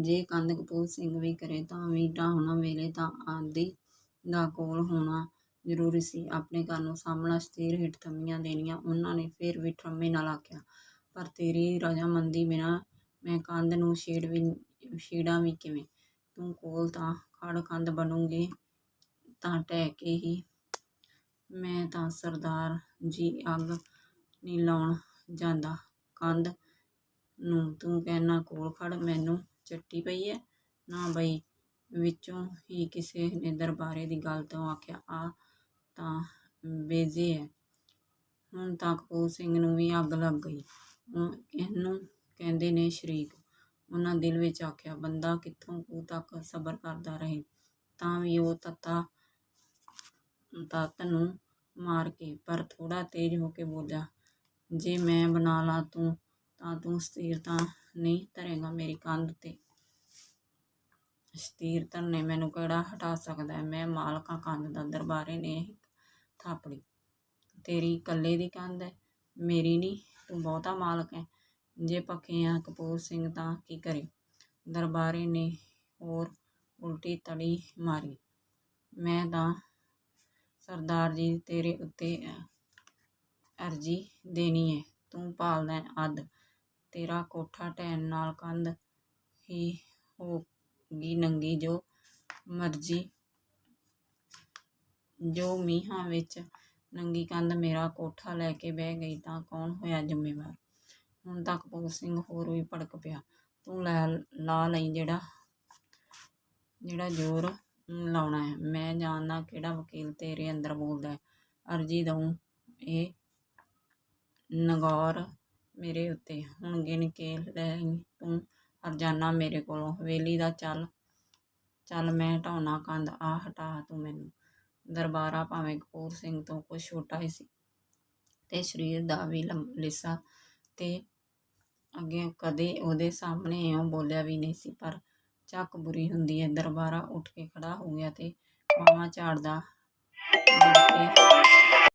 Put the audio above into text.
ਜੇ ਕੰਧ ਕਪੂਰ ਸਿੰਘ ਵੀ ਕਰੇ ਤਾਂ ਵੀ ਢਾਹੁਣ ਵੇਲੇ ਤਾਂ ਆਦਿ ਦਾ ਕੋਲ ਹੋਣਾ ਜ਼ਰੂਰੀ ਸੀ। ਆਪਣੇ ਘਰ ਨੂੰ ਸਾਹਮਣਾ ਸਥਿਰ ਹੇਠ ਥੰਮੀਆਂ ਦੇਣੀਆਂ, ਉਹਨਾਂ ਨੇ ਫਿਰ ਵੀ ਠਰਮੇ ਨਾਲ ਆਖਿਆ, ਪਰ ਤੇਰੀ ਰਜਾਮੰਦੀ ਬਿਨਾਂ ਮੈਂ ਕੰਧ ਨੂੰ ਛੇੜ ਵੀ ਛੇੜਾਂ ਵੀ ਕਿਵੇਂ? ਤੂੰ ਕੋਲ ਤਾਂ ਖੜ ਕੰਧ ਬਣੂਗੀ ਤਾਂ ਢਹਿ ਕੇ ਹੀ। ਮੈਂ ਤਾਂ ਸਰਦਾਰ ਜੀ ਅੱਗ ਨਹੀਂ ਲਾਉਣ ਜਾਂਦਾ। ਕੰਧ ਨੂੰ ਤੂੰ ਕਹਿਣਾ ਕੋਲ ਖੜ, ਮੈਨੂੰ ਚੱਟੀ ਪਈ ਹੈ। ਨਾ ਬਈ, ਵਿੱਚੋਂ ਹੀ ਕਿਸੇ ਨੇ ਦਰਬਾਰੇ ਦੀ ਗੱਲ ਤੋਂ ਆਖਿਆ, ਆ ਤਾਂ ਬੇਜ਼ੇ ਐ ਹੁਣ ਤਾਂ ਕਪੂਰ ਸਿੰਘ ਨੂੰ ਵੀ ਅੱਗ ਲੱਗ ਗਈ। ਇਹਨੂੰ ਕਹਿੰਦੇ ਨੇ ਸ਼ਰੀਕ। ਉਹਨਾਂ ਦਿਲ ਵਿੱਚ ਆਖਿਆ, ਬੰਦਾ ਕਿੱਥੋਂ ਕੁ ਤੱਕ ਸਬਰ ਕਰਦਾ ਰਹੇ? ਤਾਂ ਵੀ ਉਹ ਤੱਤਾ, ਤੱਤ ਨੂੰ ਮਾਰ ਕੇ ਪਰ ਥੋੜਾ ਤੇਜ਼ ਹੋ ਕੇ ਬੋਲਿਆ, ਜੇ ਮੈਂ ਬਣਾ ਲਾ ਤੂੰ, ਤਾਂ ਤੂੰ ਸਥਿਰ ਤਾਂ ਨਹੀਂ ਧਰੇਗਾ ਮੇਰੀ ਕੰਧ ਤੇ। ਸਥਿਰ ਧਰਨੇ ਮੈਨੂੰ ਕਿਹੜਾ ਹਟਾ ਸਕਦਾ ਹੈ? ਮੈਂ ਮਾਲਕਾਂ ਕੰਧ ਦਾ ਦਰਬਾਰੇ ਨੇ ਥਾਪੜੀ। ਤੇਰੀ ਇਕੱਲੇ ਦੀ ਕੰਧ ਹੈ, ਮੇਰੀ ਨਹੀਂ, ਤੂੰ ਬਹੁਤਾ ਮਾਲਕ ਹੈ। ਜੇ ਪੱਕੇ ਆ ਕਪੂਰ ਸਿੰਘ ਤਾਂ ਕੀ ਕਰੇ? ਦਰਬਾਰੇ ਨੇ ਹੋਰ ਉਲਟੀ ਤੜੀ ਮਾਰੀ। ਮੈਂ ਤਾਂ ਸਰਦਾਰ ਜੀ ਤੇਰੇ ਉੱਤੇ ਅਰਜੀ ਦੇਣੀ ਹੈ। ਤੂੰ ਭਾਲਦਾ ਹੈ ਅੱਧ। ਤੇਰਾ ਕੋਠਾ ਢਹਿਣ ਨਾਲ ਕੰਧ। ਹੀ ਹੋਗੀ ਨੰਗੀ ਜੋ ਮਰਜ਼ੀ। ਜੋ ਮੀਂਹਾਂ ਵਿੱਚ ਨੰਗੀ ਕੰਧ ਮੇਰਾ ਕੋਠਾ ਲੈ ਕੇ ਬਹਿ ਗਈ ਤਾਂ ਕੌਣ ਹੋਇਆ ਜ਼ਿੰਮੇਵਾਰ? ਹੁਣ ਤੱਕ ਭਗਤ ਸਿੰਘ ਹੋਰ ਵੀ ਭੜਕ ਪਿਆ। ਤੂੰ ਲੈ, ਲਾ ਲਈ ਜਿਹੜਾ ਜਿਹੜਾ ਜ਼ੋਰ ਲਾਉਣਾ ਹੈ। ਮੈਂ ਜਾਣਦਾ ਕਿਹੜਾ ਵਕੀਲ ਤੇਰੇ ਅੰਦਰ ਬੋਲਦਾ ਹੈ। ਅਰਜੀ ਦਊਂ। ਇਹ ਨਗੌਰ ਮੇਰੇ ਉੱਤੇ ਹੁਣ ਗਿਣ ਕੇ ਲੈ ਤੂੰ ਹਰਜਾਨਾ ਮੇਰੇ ਕੋਲੋਂ, ਹਵੇਲੀ ਦਾ ਚੱਲ ਚੱਲ ਮੈਂ ਢਾਉਣਾ ਕੰਧ ਆ ਹਟਾ ਤੂੰ ਮੈਨੂੰ। ਦਰਬਾਰਾ ਭਾਵੇਂ ਕਪੂਰ ਸਿੰਘ ਤੋਂ ਕੁਛ ਛੋਟਾ ਹੀ ਸੀ ਤੇ ਸਰੀਰ ਦਾ ਵੀ ਲੰਮ- ਤੇ ਅੱਗੇ ਕਦੇ ਉਹਦੇ ਸਾਹਮਣੇ ਇਉਂ ਬੋਲਿਆ ਵੀ ਨਹੀਂ ਸੀ, ਪਰ ਚੱਕ ਬੁਰੀ ਹੁੰਦੀ ਹੈ ਦਰਬਾਰਾ ਉੱਠ ਕੇ ਖੜਾ ਹੋ ਗਿਆ ਤੇ ਬਾਹਾਂ ਝਾੜਦਾ